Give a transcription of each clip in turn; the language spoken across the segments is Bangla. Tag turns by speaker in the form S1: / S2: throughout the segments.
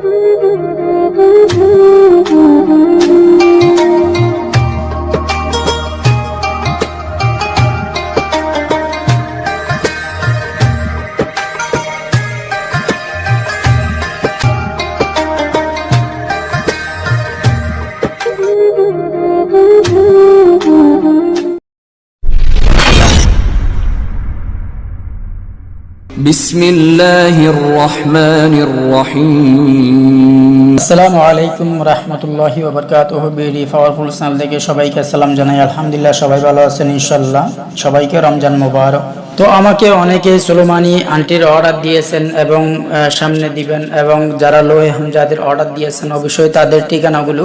S1: Thank you. বিসমিল্লাহির রহমানির রহিম।
S2: আসসালামু আলাইকুম রহমতুল্লাহি ওবরকাতুহু বিডি পাওয়ারফুল চ্যানেল থেকে সবাইকে সালাম জানাই। আলহামদুলিল্লাহ, সবাই ভালো আছেন ইনশাআল্লাহ। সবাইকে রমজান মোবারক। তো আমাকে অনেকে সোলোমানি আন্টির অর্ডার দিয়েছেন এবং সামনে দিবেন এবং যারা লোহে হামজাদের অর্ডার দিয়েছেন, অবশ্যই তাদের ঠিকানাগুলো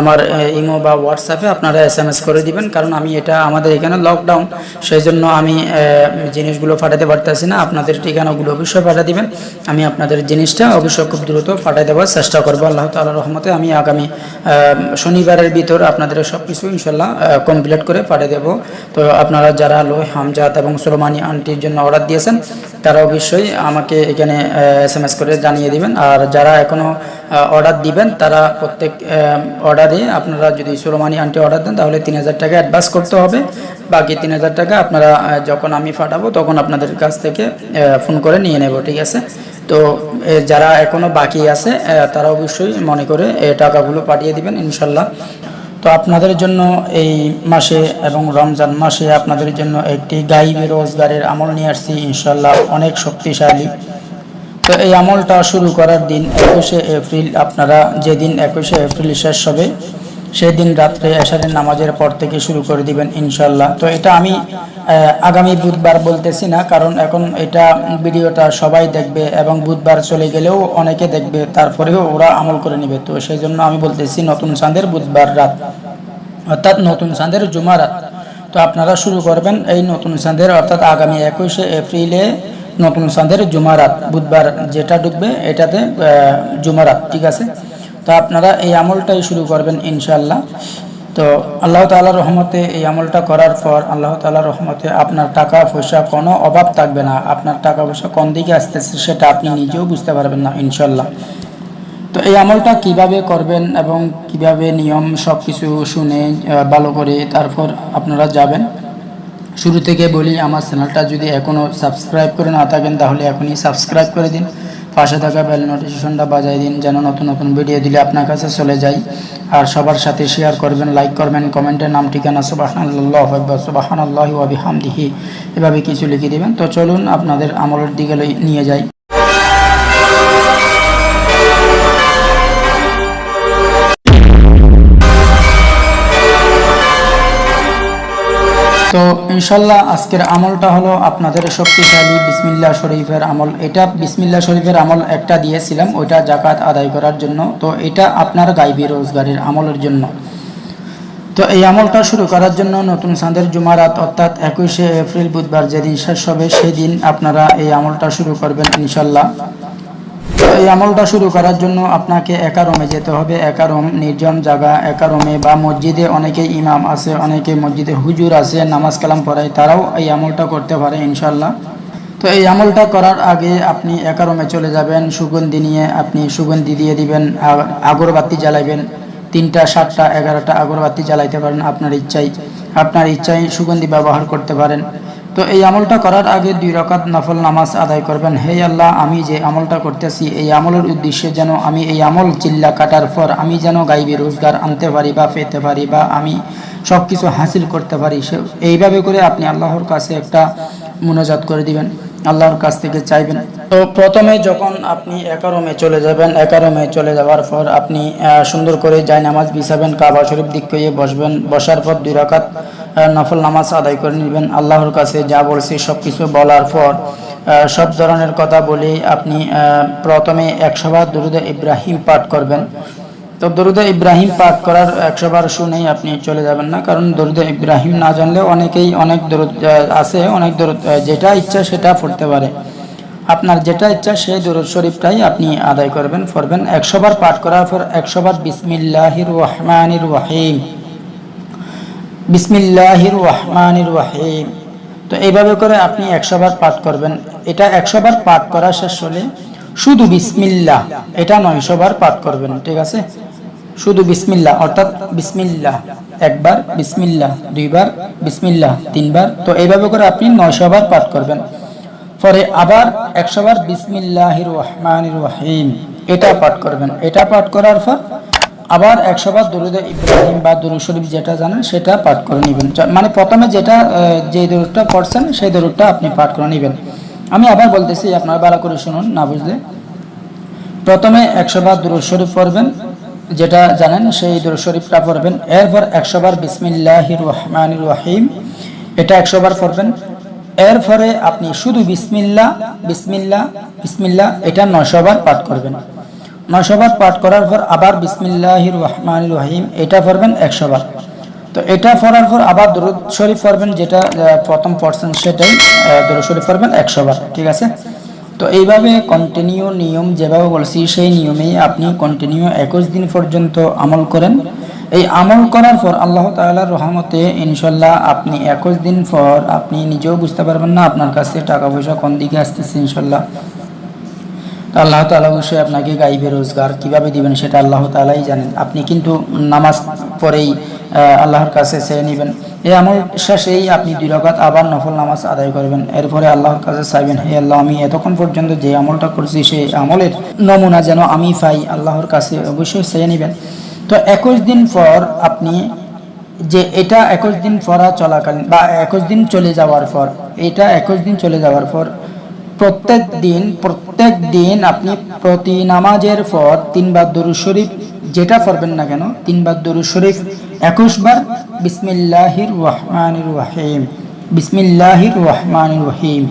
S2: আমার ইমো বা হোয়াটসঅ্যাপে আপনারা এস এম এস করে দিবেন, কারণ আমি এটা আমাদের এখানে লকডাউন সেই জন্য আমি জিনিসগুলো পাঠাতে পারতেছি না, আপনাদের ঠিকানাগুলো অবশ্যই পাঠিয়ে দিবেন। আমি আপনাদের জিনিসটা অবশ্যই খুব দ্রুত পাঠিয়ে দেওয়ার চেষ্টা করব, আল্লাহ তাআলার রহমতে আমি আগামী শনিবারের ভিতর আপনাদের সব কিছু ইনশাল্লাহ কমপ্লিট করে পাঠিয়ে দেবো। তো আপনারা যারা লোহ হামজাত এবং সোলমানি আন্টির জন্য অর্ডার দিয়েছেন তারা অবশ্যই আমাকে এখানে এস এম এস করে জানিয়ে দিবেন। আর যারা এখনও অর্ডার দিবেন, তারা প্রত্যেক অর্ডারে আপনারা যদি সোলমানি আন্টি অর্ডার দেন, তাহলে তিন হাজার টাকা অ্যাডভান্স করতে হবে। বাকি তিন হাজার টাকা আপনারা যখন আমি পাঠাবো, তখন আপনাদের কাছ থেকে ফোন করে নিয়ে নেব, ঠিক আছে? তো যারা এখনও বাকি আছে তারা অবশ্যই মনে করে টাকাগুলো পাঠিয়ে দিবেন, ইনশাল্লাহ। তো আপনাদের জন্য এই মাসে এবং রমজান মাসে আপনাদের জন্য একটি গাইবি রোজগারের আমল নিয়ে আসছি ইনশাল্লাহ অনেক শক্তিশালী। তো এই আমলটা শুরু করার দিন একুশে এপ্রিল, আপনারা যেদিন একুশে এপ্রিল শেষ হবে সেই দিন রাত্রে এশারের নামাজের পর থেকে শুরু করে দিবেন ইনশাল্লাহ তো এটা আমি আগামী বুধবার বলতেছি না, কারণ এখন এটা ভিডিওটা সবাই দেখবে এবং বুধবার চলে গেলেও অনেকে দেখবে, তারপরেও ওরা আমল করে নেবে। তো সেই জন্য আমি বলতেছি নতুন চাঁদের বুধবার রাত, অর্থাৎ নতুন চাঁদের জুমা রাত। তো আপনারা শুরু করবেন এই নতুন চাঁদের, অর্থাৎ আগামী একুশে এপ্রিলে নতুন চাঁদের জুমারাত বুধবার যেটা ঢুকবে এটাতে জুমারাত ঠিক আছে? তো আপনারা এই আমলটাই শুরু করবেন ইনশাল্লাহ তো আল্লাহ তাআলার রহমতে এই আমলটা করার পর আল্লাহ তাআলার রহমতে আপনার টাকা পয়সা কোনো অভাব থাকবে না। আপনার টাকা পয়সা কোন দিকে আসতেছে সেটা আপনি নিজেও বুঝতে পারবেন না ইনশাল্লাহ তো এই আমলটা কীভাবে করবেন এবং কীভাবে নিয়ম সব কিছু শুনে ভালো করে তারপর আপনারা যাবেন। শুরু থেকে বলি, আমার চ্যানেলটা যদি এখনও সাবস্ক্রাইব করে না থাকেন, তাহলে এখনই সাবস্ক্রাইব করে দিন। পাশে থাকা বেল নোটিফিকেশনটা বাজাই দিন যেন নতুন নতুন ভিডিও দিলে আপনার কাছে চলে যায়। আর সবার সাথে শেয়ার করবেন লাইক করবেন কমেন্টের নাম, ঠিকানা, সুবাহানাল্লাহ সুবাহান আল্লাহ হামদিহি এভাবে কিছু লিখে দিবেন। তো চলুন আপনাদের আমলের দিকে নিয়ে যাই। তো ইনশাল্লাহ আজকের আমলটা হলো আপনাদের শক্তিশালী বিসমিল্লা শরীফের আমল। এটা বিসমিল্লা শরীফের আমল একটা দিয়েছিলাম, ওইটা জাকাত আদায় করার জন্য। তো এটা আপনার গাইবি রোজগারের আমলের জন্য। তো এই আমলটা শুরু করার জন্য নতুন চাঁদের জুমারাত, অর্থাৎ একুশে এপ্রিল বুধবার যেদিন শেষ হবে, সেদিন আপনারা এই আমলটা শুরু করবেন ইনশাল্লাহ। এই আমলটা শুরু করার জন্য আপনাকে একা রুমে যেতে হবে। একা রুম নির্জন জায়গা। একা রুমে বা মসজিদে অনেকে ইমাম আছে, অনেকে মসজিদে হুজুর আছে, নামাজ কালাম পড়ায়, তারাও এই আমলটা করতে পারে ইনশাল্লাহ তো এই আমলটা করার আগে আপনি একা রুমে চলে যাবেন, সুগন্ধি নিয়ে আপনি সুগন্ধি দিয়ে দিবেন আগরবাতি জ্বালাইবেন। তিনটা, সাতটা, এগারোটা আগরবাতি জ্বালাইতে পারেন আপনার ইচ্ছাই আপনার ইচ্ছাই সুগন্ধি ব্যবহার করতে পারেন। তো এই আমলটা করার আগে দুই রকাত নফল নামাজ আদায় করবেন। হে আল্লাহ, আমি যে আমলটা করতেছি, এই আমলের উদ্দেশ্যে যেন আমি এই আমল চিল্লা কাটার পর আমি যেন গাইবি রোজগার আনতে পারি বা পেতে পারি বা আমি সব কিছু হাসিল করতে পারি, সে এইভাবে করে আপনি আল্লাহর কাছে একটা মুনাজাত করে দিবেন। আল্লাহর কাছ থেকে চাইবেন। তো প্রথমে যখন আপনি একারমে চলে যাবেন একারমে চলে যাওয়ার পর আপনি সুন্দর করে জায় নামাজ বিছাবেন, কাবা শরীফ দিক করে বসবেন, বসার পর দুই রাকাত নফল নামাজ আদায় করে নেবেন, আল্লাহর কাছে যা বলছি সব কিছু বলার পর সব ধরনের কথা বলে আপনি প্রথমে একশোবার দুরুদে ইব্রাহিম পাঠ করবেন। তো দরুদে ইব্রাহিম পাঠ করার একশো বার শুনেই আপনি চলে যাবেন না, কারণ দরুদে ইব্রাহিম না জানলে অনেকেই অনেক দরুদ আছে, অনেক দরুদ যেটা ইচ্ছা সেটা পড়তে পারে। আপনার যেটা ইচ্ছা সেই দরুদ শরীফটাই আপনি আদায় করবেন, পড়বেন। একশো বার পাঠ করার পর একশো বার বিসমিল্লাহির রহমানির রহিম। বিসমিল্লাহির রহমানির রহিম। তো এইভাবে করে আপনি একশো বার পাঠ করবেন। এটা একশো বার পাঠ করা শেষ হলে শুধু বিসমিল্লাহ, এটা নয়শো বার পাঠ করবেন, ঠিক আছে? শুধু বিসমিল্লাহ, অর্থাৎ বিসমিল্লাহ, একবার বিসমিল্লাহ, দুইবার বিসমিল্লাহ, তিনবার। তো এইভাবে করে আপনি নয়শো বার পাঠ করবেন। পরে আবার একশো বার বিসমিল্লাহির রহমানির রহিম। এটা পাঠ করবেন। এটা পাঠ করার পর আবার একশো বার দরুদে ইব্রাহিম বা দরুদ শরীফ যেটা জানেন সেটা পাঠ করে নেবেন। মানে প্রথমে যেটা যে দরুদটা পড়ছেন সেই দরুদটা আপনি পাঠ করে নেবেন। আমি আবার বলতেছি, আপনারা ভালো করে শুনুন, না বুঝলে? প্রথমে একশো বার দুরুদ শরীফ পড়বেন, যেটা জানেন সেই দুরুদ শরীফটা পড়বেন। এরপর একশো বার বিসমিল্লাহির রহমানির রহিম, এটা একশো বার পড়বেন। এরপরে আপনি শুধু বিসমিল্লাহ বিসমিল্লাহ বিসমিল্লাহ এটা নয়শবার পাঠ করবেন। নয়শবার পাঠ করার পর আবার বিসমিল্লাহির রহমান রহিম, এটা পড়বেন একশো বার। তো এটা পড়ার পর আবার দরুদ শরীফ পড়বেন, যেটা প্রথম পড়ছেন সেটাই দরুদ শরীফ পড়বেন একশো বার, ঠিক আছে? তো এইভাবে কন্টিনিউ নিয়ম যেভাবে বলছি, সেই নিয়মেই আপনি কন্টিনিউ একুশ দিন পর্যন্ত আমল করেন। এই আমল করার পর আল্লাহ তাআলার রহমতে ইনশাল্লাহ আপনি একুশ দিন পর আপনি নিজেও বুঝতে পারবেন না আপনার কাছে টাকা পয়সা কোন দিকে আসতেছে ইনশাল্লাহ আল্লাহ তালা অবশ্যই আপনাকে গাইবে রোজগার। কীভাবে দিবেন সেটা আল্লাহ তালাই জানেন। আপনি কিন্তু নামাজ পরেই আল্লাহর কাছে চেয়ে নেবেন। এই আমল শেষেই আপনি দুই রকাত আবার নফল নামাজ আদায় করবেন। এরপরে আল্লাহর কাছে চাইবেন, হে আল্লাহ, আমি এতক্ষণ পর্যন্ত যে আমলটা করছি, সেই আমলের নমুনা যেন আমি পাই, আল্লাহর কাছে অবশ্যই চেয়ে নেবেন। তো একুশ দিন পর আপনি যে এটা একুশ দিন পড়া চলাকালীন বা একুশ দিন চলে যাওয়ার পর, এটা একুশ দিন চলে যাওয়ার পর প্রত্যেক দিন প্রত্যেক দিন আপনি প্রতি নামাজের পর তিনবার দরু শরীফ যেটা পড়বেন না কেন, তিনবার দরু শরীফ একুশ বার বিসমিল্লাহির রহমানির রহিম, বিসমিল্লাহির রহমানির রহিম।